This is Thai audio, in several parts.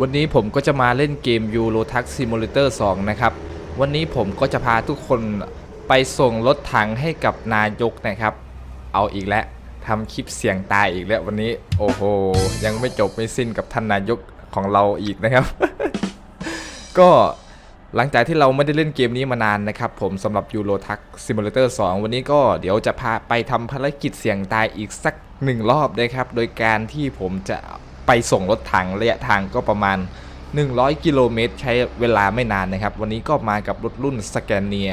วันนี้ผมก็จะมาเล่นเกม Euro Truck Simulator 2 นะครับ วันนี้ผมก็จะพาทุกคนไปส่งรถถังให้กับนายกนะครับ เอาอีกแล้วทำคลิปเสียงตายอีกแล้ววันนี้ โอ้โห ยังไม่จบไม่สิ้นกับท่านนายกของเราอีกนะครับ ก็หลังจากที่เราไม่ได้เล่นเกมนี้มานานนะครับ ผมสำหรับ Euro Truck Simulator 2 วันนี้ก็เดี๋ยวจะพาไปทำภารกิจเสี่ยงตายอีกสักหนึ่งรอบนะครับ โดยการที่ผมจะ ไปส่งรถถังระยะทางก็ประมาณ 100 กิโลเมตร ใช้เวลาไม่นานนะครับ วันนี้ก็มากับรถรุ่นสแกนเนีย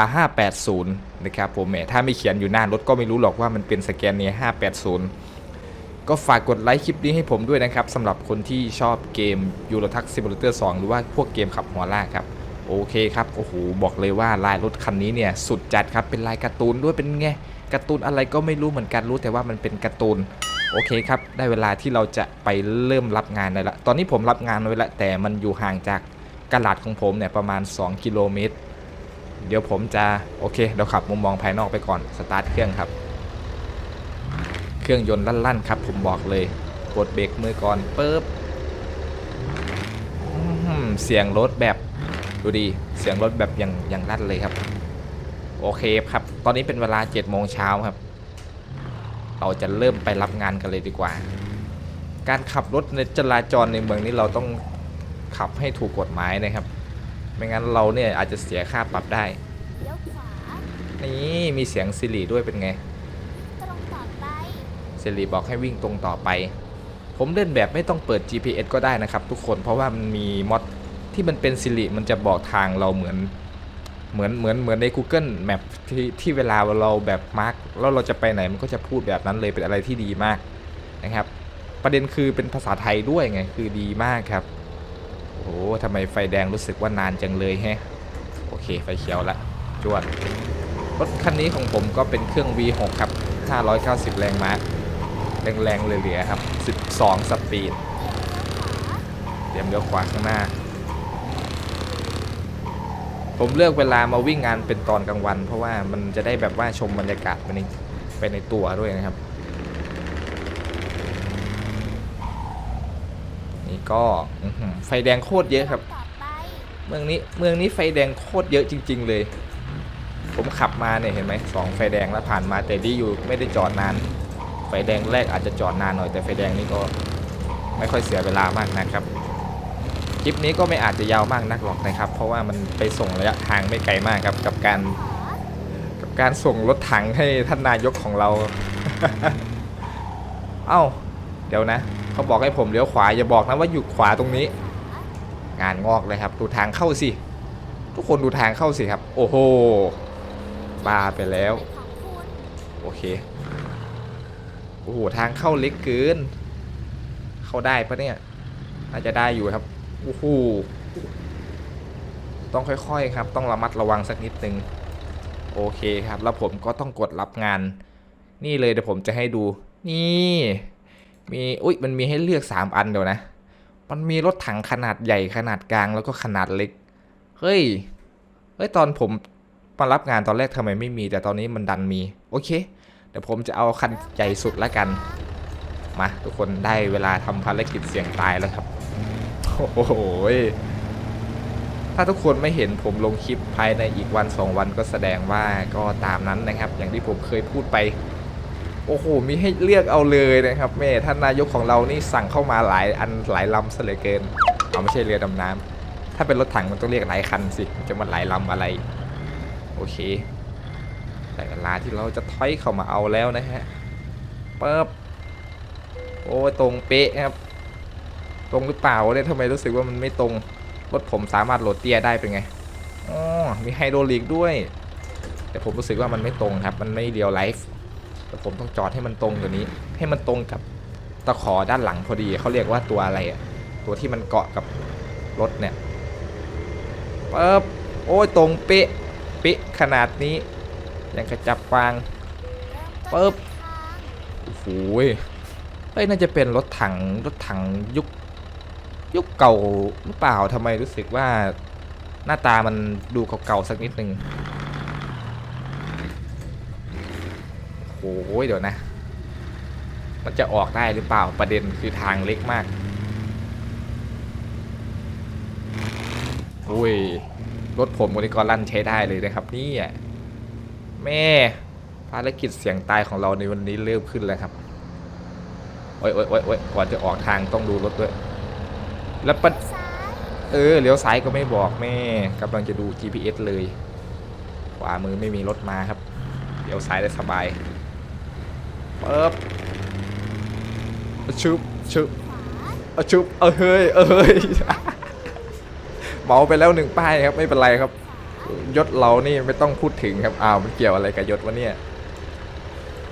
R580 นะครับผมแหมถ้าไม่เขียนอยู่หน้ารถก็ไม่รู้หรอกว่ามันเป็นสแกนเนีย 580 ก็ฝากกดไลค์คลิปนี้ให้ผมด้วยนะครับสำหรับคนที่ชอบเกม Euro Truck Simulator 2 หรือว่าพวกเกมขับหัวลากครับโอเคครับ โอ้โห บอกเลยว่าลายรถคันนี้เนี่ยสุดจัดครับ เป็นลายการ์ตูนด้วยเป็นไง การ์ตูนอะไรก็ไม่รู้เหมือนกันรู้แต่ว่ามันเป็นการ์ตูน โอเคครับ ได้เวลาที่เราจะไปเริ่มรับงานเลยละตอนนี้ผมรับงานไว้แล้วแต่มันอยู่ห่างจากกระลาดของผมเนี่ยประมาณ 2 กิโลเมตร เดี๋ยวผมจะโอเคเดี๋ยวขับมุมมองภายนอกไปก่อน สตาร์ทเครื่องครับ เครื่องยนต์ลั่นๆครับ ผมบอกเลยกดเบรกมือก่อนปึ๊บเสียงรถแบบดูดีเสียงรถแบบอย่างอย่างลั่นเลยครับ โอเคครับ ตอนนี้เป็นเวลา7โมงเช้าครับ เราจะเริ่มไปรับงานกันเลยดีกว่า การขับรถในจราจรในเมืองนี้เราต้องขับให้ถูกกฎหมายนะครับ ไม่งั้นเราเนี่ยอาจจะเสียค่าปรับได้ นี่มีเสียงซิริด้วยเป็นไงตรงต่อไปซิริบอกให้วิ่งตรงต่อไป ผมเล่นแบบไม่ต้องเปิด GPS ก็ได้นะครับ ทุกคน เพราะว่ามันมีมอดที่มันเป็นซิริมันจะบอกทางเราเหมือน เหมือนเหมือนเหมือนใน Google Map ที่ที่เวลาเราแบบมาร์กแล้วเราจะไปไหนมันก็จะพูดแบบนั้นเลยเป็นอะไรที่ดีมากนะครับ ประเด็นคือเป็นภาษาไทยด้วยไงคือดีมากครับโอ้โหทำไมไฟแดงรู้สึกว่านานจังเลยแฮะโอเคไฟเขียวละจวดรถคันนี้ของผมก็เป็นเครื่อง V6 ครับ 590 แรงม้าแรงๆเหลือๆครับ 12 สปีดเตรียมเลี้ยวขวาข้างหน้า ผมเลือกเวลามาวิ่งงานเป็นตอนกลางวัน เพราะว่ามันจะได้แบบว่าชมบรรยากาศไปในไปในตัวด้วยนะครับนี่ก็ไฟแดงโคตรเยอะครับ เมืองนี้เมืองนี้ไฟแดงโคตรเยอะจริง ๆ เลย ผมขับมาเนี่ยเห็นไหมสองไฟแดงแล้วผ่านมาแต่ดีอยู่ไม่ได้จอดนาน ไฟแดงแรกอาจจะจอดนานหน่อยแต่ไฟแดงนี่ก็ไม่ค่อยเสียเวลามากนะครับ คลิปนี้ก็ไม่อาจจะยาวมากนักหรอกนะครับ เพราะว่ามันไปส่งระยะทางไม่ไกลมากครับ กับการกับการส่งรถถังให้ท่านนายกของเรา เอ้า เดี๋ยวนะ เขาบอกให้ผมเลี้ยวขวา อย่าบอกนะว่าอยู่ขวาตรงนี้ งานงอกเลยครับ ดูทางเข้าสิ ทุกคนดูทางเข้าสิครับ โอ้โหบ้าไปแล้ว โอเค โอ้โห ทางเข้าเล็กเกิน เข้าได้ปะเนี่ย น่าจะได้อยู่ครับ โอ้โหต้องค่อยๆครับ ต้องระมัดระวังสักนิดนึง โอเคครับ แล้วผมก็ต้องกดรับงาน นี่เลยเดี๋ยวผมจะให้ดู นี่ มี อุ้ยมันมีให้เลือก 3 อันเดี๋ยวนะ มันมีรถถังขนาดใหญ่ขนาดกลางแล้วก็ขนาดเล็ก เฮ้ย เฮ้ย ตอนผมมารับงานตอนแรกทำไมไม่มี แต่ตอนนี้มันดันมี โอเค เดี๋ยวผมจะเอาคันใหญ่สุดละกัน มาทุกคนได้เวลาทำภารกิจเสี่ยงตายแล้วครับ โอ้โหถ้าทุกคนไม่เห็นผมลงคลิปภายในอีกวันสองวันก็แสดงว่าก็ตามนั้นนะครับ อย่างที่ผมเคยพูดไป โอ้โห มีให้เลือกเอาเลยนะครับแม่ท่านนายกของเรานี่สั่งเข้ามาหลายอันหลายลำซะเหลือเกินเอาไม่ใช่เรือดำน้ำถ้าเป็นรถถังมันต้องเรียกหลายคันสิจะมาหลายลำอะไร โอเค แต่เวลาที่เราจะถอยเข้ามาเอาแล้วนะฮะปึ๊บโอ้ตรงเป๊ะครับ ตรงหรือเปล่าเนี่ยทำไมรู้สึกว่ามันไม่ตรง รถผมสามารถโหลดเตี้ยได้เป็นไงอ๋อมีไฮโดรลิกด้วย แต่ผมรู้สึกว่ามันไม่ตรงครับ มันไม่เรียวไลฟ์แต่ผมต้องจอดให้มันตรงตัวนี้ ให้มันตรงกับตะขอด้านหลังพอดีเขาเรียกว่าตัวอะไรอะตัวที่มันเกาะกับรถเนี่ยปึ๊บโอ้ยตรงเป๊ะเป๊ะขนาดนี้ยังกระจับฟางปึ๊บโอ้โหเฮ้ยน่าจะเป็นรถถังรถถังยุค ยุคเก่าหรือเปล่าทำไมรู้สึกว่าหน้าตามันดูเก่าๆสักนิดหนึ่งโอ้โหเดี๋ยวนะ มันจะออกได้หรือเปล่าประเด็นคือทางเล็กมากอุ้ยรถผมวันนี้ก็ลั่นใช้ได้เลยนะครับนี่อะแม่ภารกิจเสียงตายของเราในวันนี้เริ่มขึ้นแล้วครับโอ้ยโอ้ยโอ้ยโอ้ยก่อนจะออกทางต้องดูรถด้วย แล้วปะซ้ายเออเลี้ยวซ้ายก็ไม่บอกแม่กำลังจะดู GPS เลย ขวามือไม่มีรถมาครับเลี้ยวซ้ายได้สบายเปิบชุบชุบอชุบเออเฮ้ยเออเฮ้ยเมาไปแล้วหนึ่งป้ายครับไม่เป็นไรครับ ยศเรานี่ไม่ต้องพูดถึงครับอ้าวมันเกี่ยวอะไรกับยศวะเนี่ย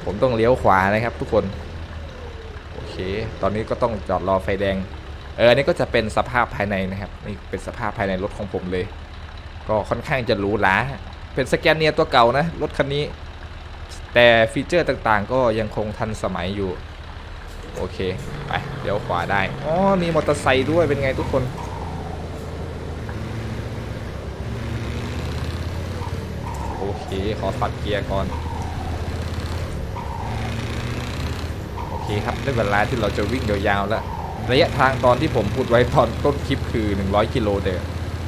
ผมต้องเลี้ยวขวานะครับทุกคน โอเค ตอนนี้ก็ต้องจอดรอไฟแดง เอออันนี้ก็จะเป็นสภาพภายในนะครับนี่เป็นสภาพภายในรถของผมเลย ก็ค่อนข้างจะหรูหราเป็นสแกนเนียตัวเก่านะรถคันนี้ แต่ฟีเจอร์ต่างๆ ก็ยังคงทันสมัยอยู่ โอเค ไปเดี๋ยวขวาได้อ๋อมีมอเตอร์ไซค์ด้วยเป็นไงทุกคนโอเค ขอสับเกียร์ก่อน โอเคครับได้เวลาที่เราจะวิ่งยาวๆแล้ว ระยะทางตอนที่ผมพูดไว้ตอนต้นคลิปคือ 100 กิโลเดิม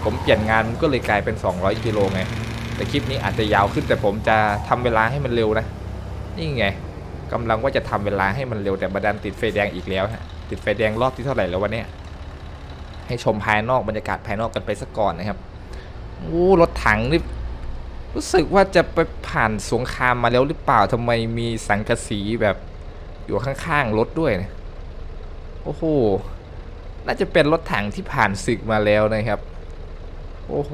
ผมเปลี่ยนงานมันก็เลยกลายเป็น 200 กิโลไง แต่คลิปนี้อาจจะยาวขึ้นแต่ผมจะทำเวลาให้มันเร็วนะ นี่ไงกำลังว่าจะทำเวลาให้มันเร็วแต่บัดันติดไฟแดงอีกแล้วฮะ ติดไฟแดงรอบที่เท่าไหร่แล้ววันนี้ให้ชมภายนอกบรรยากาศภายนอกกันไปสักก่อนนะครับโอ้รถถังนี่รู้สึกว่าจะไปผ่านสงครามมาแล้วหรือเปล่าทำไมมีสังกะสีแบบอยู่ข้างๆรถด้วยนะ โอ้โห น่าจะเป็นรถถังที่ผ่านศึกมาแล้วนะครับ โอ้โห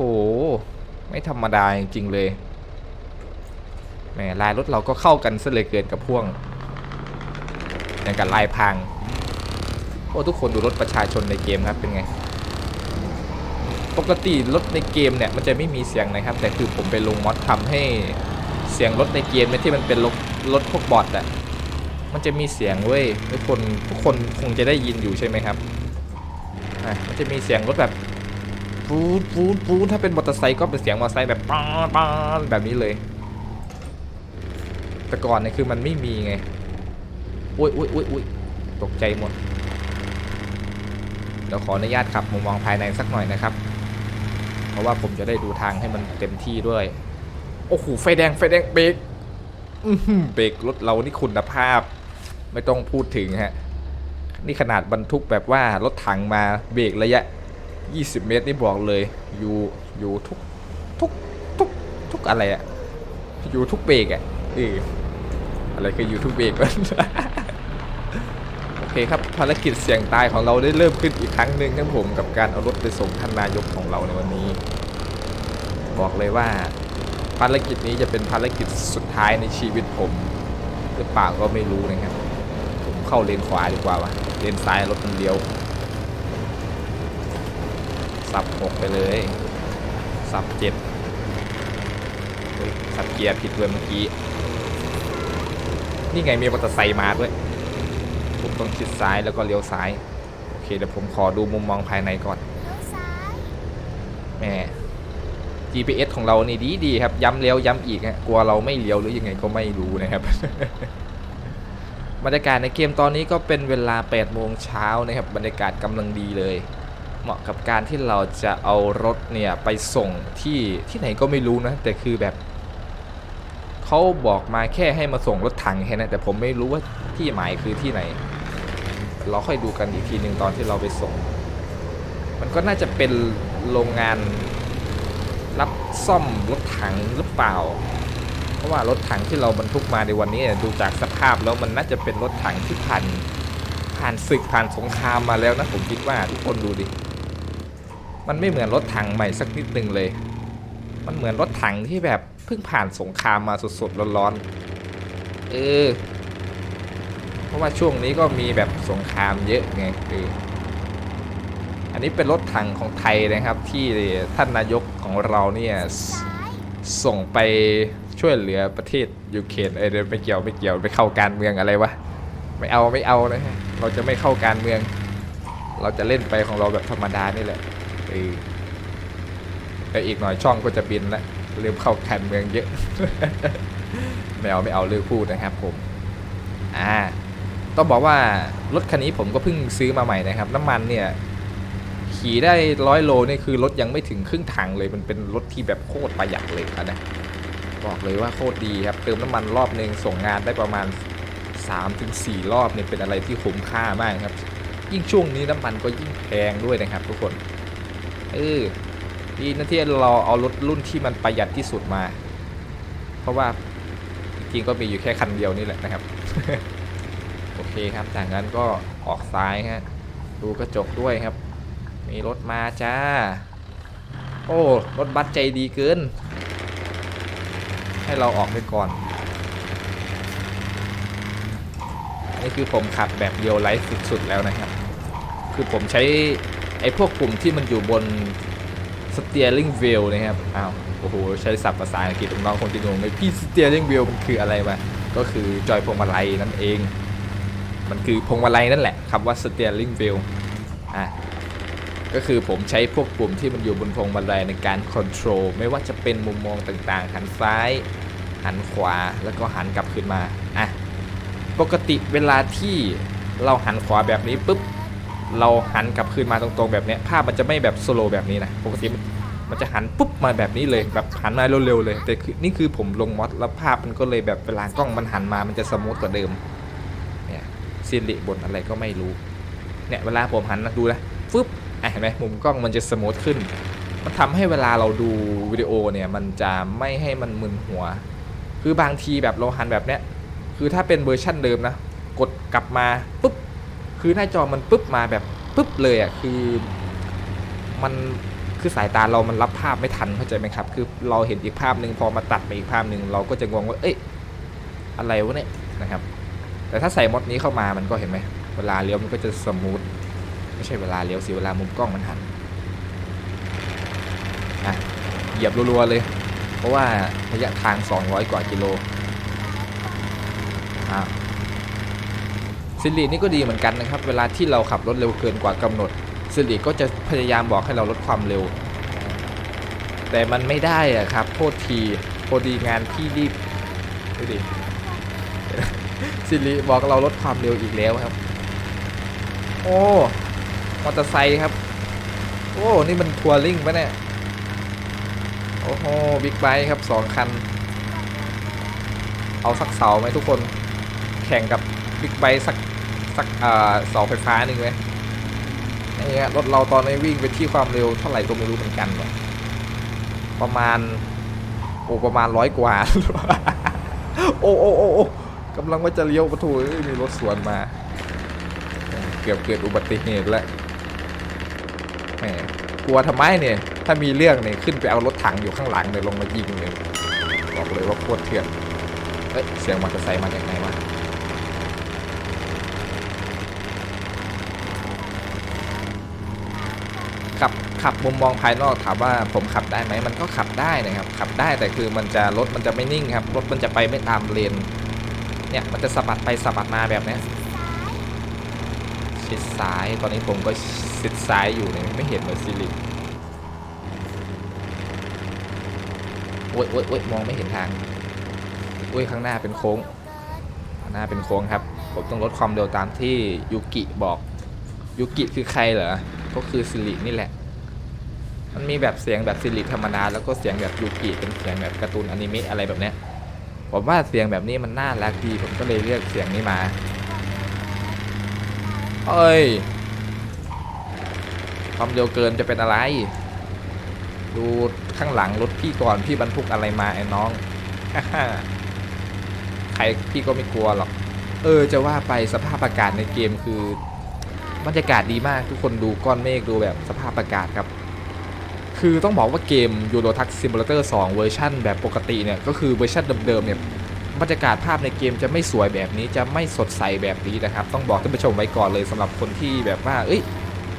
ไม่ธรรมดาจริงๆเลยแหมลายรถเราก็เข้ากันซะเลยเกินกับพ่วงอย่างกับลายพัง โอ้ทุกคนดูรถประชาชนในเกมครับเป็นไง ปกติรถในเกมเนี่ยมันจะไม่มีเสียงนะครับ แต่คือผมไปลงมอดทำให้เสียงรถในเกมเนี่ยที่มันเป็นรถรถพวกบอทอะ มันจะมีเสียงเว้ยทุกคนทุกคนคงจะได้ยินอยู่ใช่ไหมครับอะมันจะมีเสียงรถแบบปูดปูดปูดถ้าเป็นมอเตอร์ไซค์ก็เป็นเสียงมอเตอร์ไซค์แบบป้าป้าแบบนี้เลย แต่ก่อนเนี่ยคือมันไม่มีไงอุ้ยอุ้ยอุ้ยอุ้ยตกใจหมดเดี๋ยวขออนุญาตขับมุมมองภายในสักหน่อยนะครับ เพราะว่าผมจะได้ดูทางให้มันเต็มที่ด้วย โอ้โหไฟแดงไฟแดงเบรกเบรกรถเรานี่คุณภาพ ไม่ต้องพูดถึงฮะ นี่ขนาดบรรทุกแบบว่ารถถังมาเบรกระยะ 20 เมตรนี่บอกเลย อยู่อยู่ทุกทุกทุกทุกอะไรอะอยู่ทุกเบรกอะเอออะไรคืออยู่ทูบเบรกวะโอเคครับภารกิจเสี่ยงตายของเราได้เริ่มขึ้นอีกครั้งหนึ่งครับผมกับการเอารถไปส่งท่านนายกของเราในวันนี้ บอกเลยว่าภารกิจนี้จะเป็นภารกิจสุดท้ายในชีวิตผม หรือเปล่าก็ไม่รู้นะครับ เข้าเลนขวาดีกว่าวะเลนซ้ายรถมันเลี้ยว สับหกไปเลย สับเจ็ดเฮ้ยสับเกียร์ผิดด้วยเมื่อกี้ นี่ไงมีมอเตอร์ไซค์มาด้วยผมต้องชิดซ้ายแล้วก็เลี้ยวซ้าย โอเคเดี๋ยวผมขอดูมุมมองภายในก่อนเลี้ยวซ้ายแหม่ GPS ของเรานี่ดีดีครับ ย้ำเลี้ยวย้ำอีกฮะกลัวเราไม่เลี้ยวหรือยังไงก็ไม่รู้นะครับ บรรยากาศในเกมตอนนี้ก็เป็นเวลา8โมงเช้านะครับบรรยากาศกำลังดีเลย เหมาะกับการที่เราจะเอารถเนี่ยไปส่งที่ที่ไหนก็ไม่รู้นะ แต่คือแบบเขาบอกมาแค่ให้มาส่งรถถังแค่นั้นแต่ผมไม่รู้ว่าที่หมายคือที่ไหน เราค่อยดูกันอีกทีหนึ่งตอนที่เราไปส่ง มันก็น่าจะเป็นโรงงานรับซ่อมรถถังหรือเปล่า เพราะว่ารถถังที่เราบรรทุกมาในวันนี้ดูจากสภาพแล้วมันน่าจะเป็นรถถังที่ผ่านผ่านศึกผ่านสงครามมาแล้วนะผมคิดว่าทุกคนดูดิ มันไม่เหมือนรถถังใหม่สักนิดหนึ่งเลย มันเหมือนรถถังที่แบบเพิ่งผ่านสงครามมาสดๆร้อนๆ เออ เพราะว่าช่วงนี้ก็มีแบบสงครามเยอะไงเอออันนี้เป็นรถถังของไทยนะครับที่ท่านนายกของเราเนี่ยส่งไป ช่วยเหลือประเทศยูเครนเออเดี๋ยวไม่เกี่ยวไม่เกี่ยวไปเข้าการเมืองอะไรวะไม่เอาไม่เอานะฮะเราจะไม่เข้าการเมือง เราจะเล่นไปของเราแบบธรรมดานี่แหละเออแต่อีกหน่อยช่องก็จะบินล้วเริ่มเข้าการเมืองเยอะไม่เอาไม่เอาเลิกพูดนะครับผมอ่าต้องบอกว่ารถคันนี้ผมก็เพิ่งซื้อมาใหม่นะครับ น้ำมันเนี่ยขี่ได้ร้อยโลนี่คือรถยังไม่ถึงครึ่งถังเลยมันเป็นรถที่แบบโคตรประหยัดเลยอะนะ บอกเลยว่าโคตรดีครับ เติมน้ำมันรอบหนึ่งส่งงานได้ประมาณ 3-4 รอบเนี่ยเป็นอะไรที่คุ้มค่ามากครับ ยิ่งช่วงนี้น้ำมันก็ยิ่งแพงด้วยนะครับทุกคนเออดีนะที่เราเอารถรุ่นที่มันประหยัดที่สุดมา เพราะว่าจริงๆก็มีอยู่แค่คันเดียวนี่แหละนะครับ โอเคครับจากนั้นก็ออกซ้ายฮะดูกระจกด้วยครับ มีรถมาจ้า โอ้ รถบัสใจดีเกิน ให้เราออกไปก่อน นี่คือผมขับแบบเรียวไลฟ์สุดๆแล้วนะครับ คือผมใช้ไอ้พวกปุ่มที่มันอยู่บน steering wheel นะครับ อ้าว โอ้โห ใช้ศัพท์ภาษาอังกฤษน้องคงจะงงเลยพี่ steering wheel มันคืออะไรมาก็คือจอยพวงมาลัยนั่นเอง มันคือพวงมาลัยนั่นแหละคำว่า steering wheel อะก็คือผมใช้พวกปุ่มที่มันอยู่บนพวงมาลัยในการ control ไม่ว่าจะเป็นมุมมองต่างๆหันซ้าย หันขวาแล้วก็หันกลับคืนมาอะปกติเวลาที่เราหันขวาแบบนี้ปุ๊บเราหันกลับคืนมาตรงๆแบบเนี้ยภาพมันจะไม่แบบสโลแบบนี้นะปกติมันจะหันปุ๊บมาแบบนี้เลยแบบหันมาเร็วๆเลย แต่คือนี่คือผมลงมอดแล้วภาพมันก็เลยแบบเวลากล้องมันหันมามันจะสมูทกว่าเดิมเนี่ยซิลิบนอะไรก็ไม่รู้เนี่ยเวลาผมหันนะดูนะฟึบเห็นไหมมุมกล้องมันจะสมูทขึ้น มันทำให้เวลาเราดูวิดีโอเนี่ยมันจะไม่ให้มันมึนหัว คือบางทีแบบเราหันแบบเนี้ยคือถ้าเป็นเวอร์ชั่นเดิมนะ กดกลับมาปุ๊บคือหน้าจอมันปุ๊บมาแบบปุ๊บเลยอะคือมันคือสายตาเรามันรับภาพไม่ทันเข้าใจไหมครับ คือเราเห็นอีกภาพหนึ่งพอมาตัดไปอีกภาพหนึ่งเราก็จะงงว่า เอ้ยอะไรวะเนี่ยนะครับ แต่ถ้าใส่มดนี้เข้ามามันก็เห็นไหมเวลาเลี้ยวมันก็จะสมูทไม่ใช่เวลาเลี้ยวสิเวลามุมกล้องมันหันอะเหยียบรัวๆเลย เพราะว่าระยะทาง 200 กว่ากิโลอะซิรินี่ก็ดีเหมือนกันนะครับ เวลาที่เราขับรถเร็วเกินกว่ากำหนดซิริก็จะพยายามบอกให้เราลดความเร็ว แต่มันไม่ได้อะครับโทษทีพอดีงานที่รีบดูดิซิริบอกเราลดความเร็วอีกแล้วครับ โอ้มอเตอร์ไซค์ครับ โอ้ นี่มันทัวริงปะเนี่ย อ้โหบิ๊กไบค์ครับสองคัน เอาสักเสาไหมทุกคนแข่งกับบิ๊กไบค์สักสักอ่าเสาไฟฟ้าหนึ่งไหมนี่ฮะรถเราตอนนี้วิ่งไปที่ความเร็วเท่าไหร่ก็ไม่รู้เหมือนกันเนี่ยประมาณโอ้ประมาณร้อยกว่า โอ้โอ้โอ้โอกำลังว่าจะเลี้ยวประตูมีรถสวนมา เกือบเกิดอุบัติเหตุแล้วแหม ลัวทำไมเนี่ย ถ้ามีเรื่องเนี่ยขึ้นไปเอารถถังอยู่ข้างหลังเนี่ยลงมายิงเลยบอกเลยว่าโคตรเถื่อนเอ้ยเสียงมอเตอร์ไซค์มาจากไหนวะขับขับมุมมองภายนอกถามว่าผมขับได้ไหมมันก็ขับได้นะครับ ขับได้แต่คือมันจะรถมันจะไม่นิ่งครับ รถมันจะไปไม่ตามเลนเนี่ยมันจะสะบัดไปสะบัดมาแบบเนี้ย ชิดซ้าย ตอนนี้ผมก็ชิดซ้ายอยู่เนี่ยไม่เห็นเลยซิลิโอ้ยโอ้ยโอ้ยมองไม่เห็นทางโอ้ยข้างหน้าเป็นโค้งข้างหน้าเป็นโค้งครับ ผมต้องลดความเร็วตามที่ยูกิบอกยูกิคือใครเหรอ ก็คือซิลินี่แหละ มันมีแบบเสียงแบบซิลิธรรมดาแล้วก็เสียงแบบยูกิเป็นเสียงแบบการ์ตูนอนิเมะอะไรแบบเนี้ยผมว่าเสียงแบบนี้มันน่ารักดีผมก็เลยเลือกเสียงนี้มา เอ้ยความเร็วเกินจะเป็นอะไร ดูข้างหลังรถพี่ก่อนพี่บรรทุกอะไรมาไอ้น้องใครพี่ก็ไม่กลัวหรอก เออจะว่าไปสภาพอากาศในเกมคือบรรยากาศดีมากทุกคนดูก้อนเมฆดูแบบสภาพอากาศครับ คือต้องบอกว่าเกม Euro Truck Simulator 2 เวอร์ชันแบบปกติเนี่ย ก็คือเวอร์ชันเดิมๆเนี่ย บรรยากาศภาพในเกมจะไม่สวยแบบนี้จะไม่สดใสแบบนี้นะครับ ต้องบอกท่านผู้ชมไว้ก่อนเลยสำหรับคนที่แบบว่า เอ้ย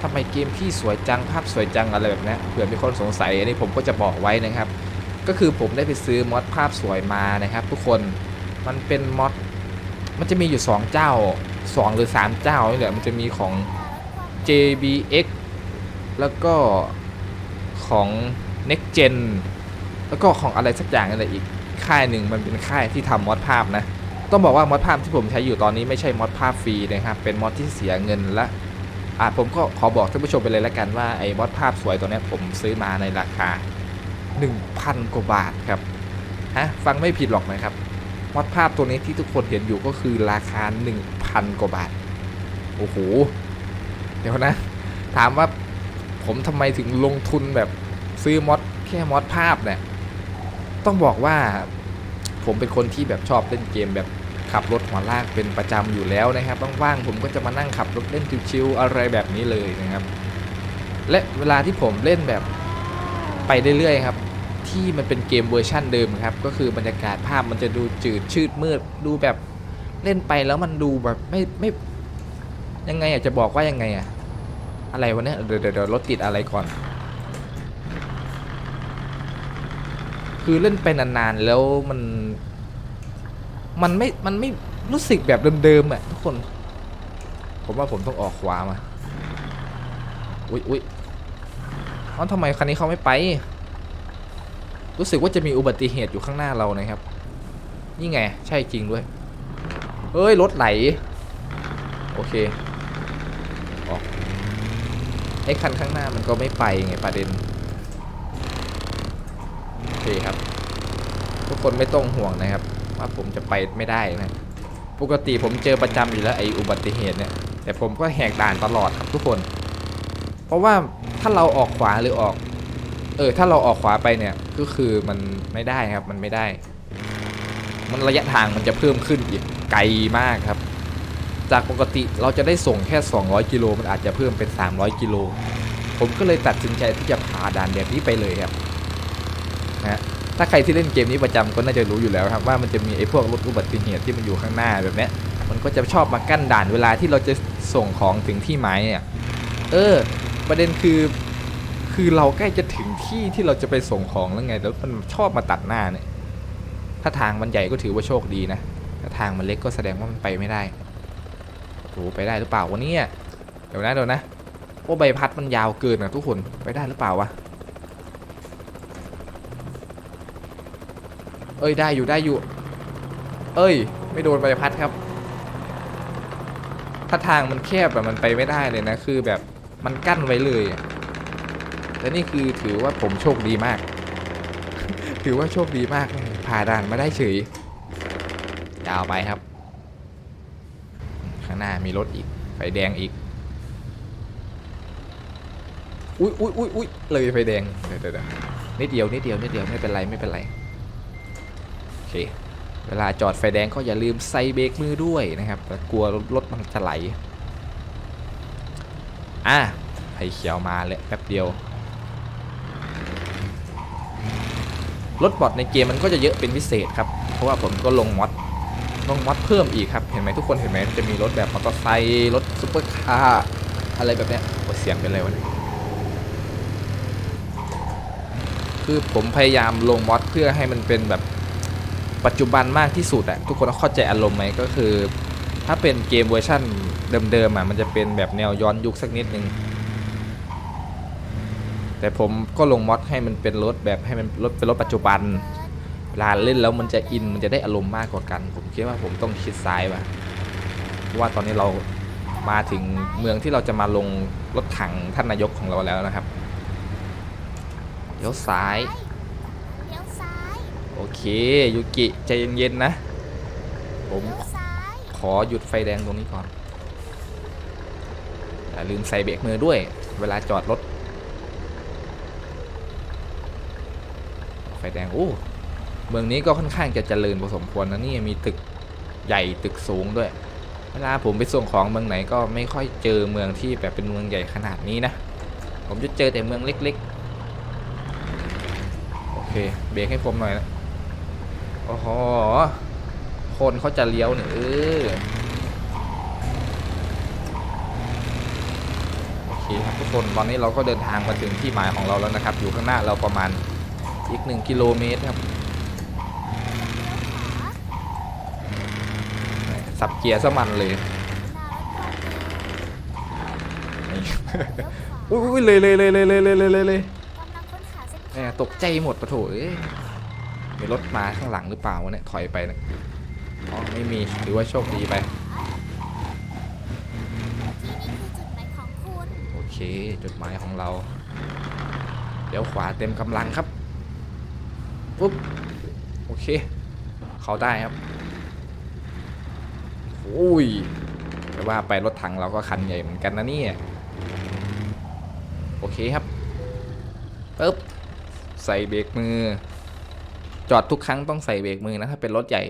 ทำไมเกมพี่สวยจังภาพสวยจังอะไรแบบนี้เผื่อมีคนสงสัยอันนี้ผมก็จะบอกไว้นะครับ ก็คือผมได้ไปซื้อมอดภาพสวยมานะครับ ทุกคนมันเป็นมอดมันจะมีอยู่ 2 เจ้า 2 หรือ 3 เจ้านี่แหละมันจะมีของ JBX แล้วก็ของ Next Gen แล้วก็ของอะไรสักอย่างอะไรอีก ค่ายหนึ่งมันเป็นค่ายที่ทำมอดภาพนะ ต้องบอกว่ามอดภาพที่ผมใช้อยู่ตอนนี้ไม่ใช่มอดภาพฟรีนะครับ เป็นมอดที่เสียเงินและอะผมก็ขอบอกท่านผู้ชมไปเลยแล้วกันว่าไอ้มอดภาพสวยตัวนี้ผมซื้อมาในราคา 1,000 กว่าบาทครับฮะฟังไม่ผิดหรอกนะครับมอดภาพตัวนี้ที่ทุกคนเห็นอยู่ก็คือราคา 1,000 กว่าบาท โอ้โห เดี๋ยวนะ ถามว่าผมทำไมถึงลงทุนแบบซื้อมอดแค่มอดภาพเนี่ย ต้องบอกว่าผมเป็นคนที่แบบชอบเล่นเกมแบบขับรถหัวลากเป็นประจำอยู่แล้วนะครับว่างๆผมก็จะมานั่งขับรถเล่นชิวๆอะไรแบบนี้เลยนะครับ และเวลาที่ผมเล่นแบบไปเรื่อยๆครับ ที่มันเป็นเกมเวอร์ชั่นเดิมครับ ก็คือบรรยากาศภาพมันจะดูจืดชืดมืดดูแบบเล่นไปแล้วมันดูแบบไม่ไม่ยังไงอะจะบอกว่ายังไงอะอะไรวะเนี่ยเดี๋ยวเดี๋ยวรถติดอะไรก่อน คือเล่นไปนานๆแล้วมัน มันไม่มันไม่รู้สึกแบบเดิมๆอะทุกคน ผมว่าผมต้องออกขวามา อุ๊ยอุ๊ยเอ้าทำไมคันนี้เขาไม่ไป รู้สึกว่าจะมีอุบัติเหตุอยู่ข้างหน้าเรานะครับ นี่ไง ใช่จริงด้วยเฮ้ย รถไหล โอเค ออก ไอ้คันข้างหน้ามันก็ไม่ไปไงประเด็น เคครับ ทุกคนไม่ต้องห่วงนะครับ ว่าผมจะไปไม่ได้นะ ปกติผมเจอประจำอยู่แล้วไอ้อุบัติเหตุเนี่ย แต่ผมก็แหกด่านตลอดครับทุกคน เพราะว่าถ้าเราออกขวาหรือออก เออ ถ้าเราออกขวาไปเนี่ย ก็คือมันไม่ได้ครับ มันไม่ได้ มันระยะทางมันจะเพิ่มขึ้นอีกไกลมากครับ จากปกติเราจะได้ส่งแค่ 200 กิโลมันอาจจะเพิ่มเป็น 300 กิโล ผมก็เลยตัดสินใจที่จะผ่าด่านแบบนี้ไปเลยครับ นะถ้าใครที่เล่นเกมนี้ประจำก็น่าจะรู้อยู่แล้วครับว่ามันจะมีไอ้พวกรถอุบัติเหตุที่มันอยู่ข้างหน้าแบบนี้มันก็จะชอบมากั้นด่านเวลาที่เราจะส่งของถึงที่หมายเนี่ยเออ ประเด็นคือ คือเราใกล้จะถึงที่ที่เราจะไปส่งของแล้วไงแล้วมันชอบมาตัดหน้าเนี่ยถ้าทางมันใหญ่ก็ถือว่าโชคดีนะถ้าทางมันเล็กก็แสดงว่ามันไปไม่ได้โอ้ไปได้หรือเปล่าวะเนี่ยเดี๋ยวนะเดี๋ยวนะโอ้ใบพัดมันยาวเกินนะทุกคนไปได้หรือเปล่าวะ เอ้ยได้อยู่ได้อยู่ เอ้ย ไม่โดนใบพัดครับถ้าทางมันแคบแบบมันไปไม่ได้เลยนะ คือแบบมันกั้นไว้เลยและนี่คือถือว่าผมโชคดีมาก ถือว่าโชคดีมากผ่าด่านมาได้เฉยยาวไปครับ ข้างหน้ามีรถอีกไฟแดงอีกอุ้ยอุ้ยอุ้ยอุ้ยเลยไฟแดงเดี๋ยวเดี๋ยวเดี๋ยวนิดเดียวนิดเดียวนิดเดียวไม่เป็นไรไม่เป็นไร เค เวลาจอดไฟแดงก็อย่าลืมใส่เบรกมือด้วยนะครับกลัวรถมันจะไหล อะไฟเขียวมาเลยแป๊บเดียว รถบอดในเกมมันก็จะเยอะเป็นพิเศษครับ เพราะว่าผมก็ลงมอดลงมอดเพิ่มอีกครับ เห็นไหมทุกคนเห็นไหมมันจะมีรถแบบมอเตอร์ไซค์รถซุปเปอร์คาร์อะไรแบบเนี้ยโอ้เสียงเป็นไรวะเนี่ยคือผมพยายามลงมอดเพื่อให้มันเป็นแบบ ปัจจุบันมากที่สุดอะทุกคนเข้าใจอารมณ์ไหมก็คือ ถ้าเป็นเกมเวอร์ชั่นเดิมๆอะมันจะเป็นแบบแนวย้อนยุคสักนิดนึงแต่ผมก็ลงมอดให้มันเป็นรถแบบให้มันรถเป็นรถปัจจุบันเวลาเล่นแล้วมันจะอินมันจะได้อารมณ์มากกว่ากัน ผมคิดว่าผมต้องคิดซ้ายว่ะเพราว่าตอนนี้เรามาถึงเมืองที่เราจะมาลงรถถังท่านนายกของเราแล้วนะครับเลี้ยวซ้ายเลี้ยวซ้าย โอเคยูกิใจเย็นๆนะ ผมขอหยุดไฟแดงตรงนี้ก่อนอย่าลืมใส่เบรกมือด้วย เวลาจอดรถ ไฟแดงโอ้เมืองนี้ก็ค่อนข้างจะเจริญพอสมควรนะนี่มีตึกใหญ่ตึกสูงด้วย เวลาผมไปส่งของเมืองไหนก็ไม่ค่อยเจอเมืองที่แบบเป็นเมืองใหญ่ขนาดนี้นะ ผมจะเจอแต่เมืองเล็กๆ โอเค เบรกให้ผมหน่อยนะ อ้โห คนเขาจะเลี้ยวเนี่ยเออโอเคครับทุกคนตอนนี้เราก็เดินทางมาถึงที่หมายของเราแล้วนะครับ อยู่ข้างหน้าเราประมาณอีกหนึ่งกิโลเมตรครับ สับเกียร์ซะมันเลยอุ้ยเลยเลยเลยเลยเลยเลยเลยเลยเลยตกใจหมดปะโถเอ้ มีรถมาข้างหลังหรือเปล่าวะเนี่ยถอยไปนะอ๋อไม่มีหรือว่าโชคดีไปที่นี่คือเคจุดหมายของเราเดี๋ยวขวาเต็มกำลังครับปุ๊บโอเค เขาได้ครับโอ้ยแต่ว่าไปรถถังเราก็คันใหญ่เหมือนกันนะเนี่ยโอเคครับปึ๊บใส่เบรกมือ จอดทุกครั้งต้องใส่เบรกมือนะถ้าเป็นรถใหญ่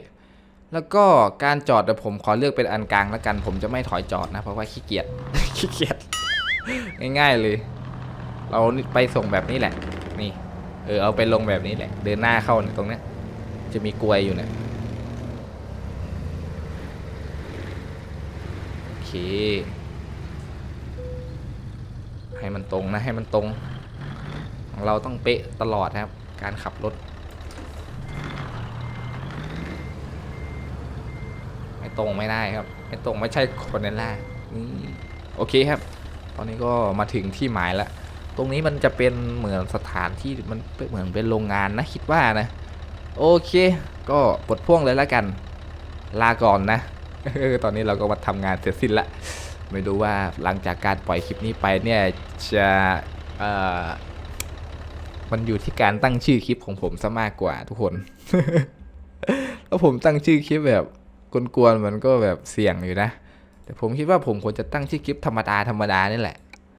แล้วก็การจอดเดี๋ยวผมขอเลือกเป็นอันกลางแล้วกัน ผมจะไม่ถอยจอดนะเพราะว่าขี้เกียจ ขี้เกียจง่ายๆเลย เราไปส่งแบบนี้แหละ นี่ เออเอาไปลงแบบนี้แหละ เดินหน้าเข้าตรงนี้จะมีกลวยอยู่เนี่ยโอเค ให้มันตรงนะให้มันตรง ของเราต้องเป๊ะตลอดนะครับ การขับรถ ไม่ตรงไม่ได้ครับ ไม่ตรงไม่ใช่คนนั่นล่านี่โอเคครับ ตอนนี้ก็มาถึงที่หมายแล้ว ตรงนี้มันจะเป็นเหมือนสถานที่มันเหมือนเป็นโรงงานนะคิดว่านะ โอเค ก็ปลดพ่วงเลยแล้วกัน ลาก่อนนะตอนนี้เราก็มาทำงานเสร็จสิ้นละไม่รู้ว่าหลังจากการปล่อยคลิปนี้ไปเนี่ยจะมันอยู่ที่การตั้งชื่อคลิปของผมซะมากกว่าทุกคน แล้วผมตั้งชื่อคลิปแบบ กวนๆมันก็แบบเสี่ยงอยู่นะ แต่ผมคิดว่าผมควรจะตั้งชื่อคลิปธรรมดาธรรมดานี่แหละ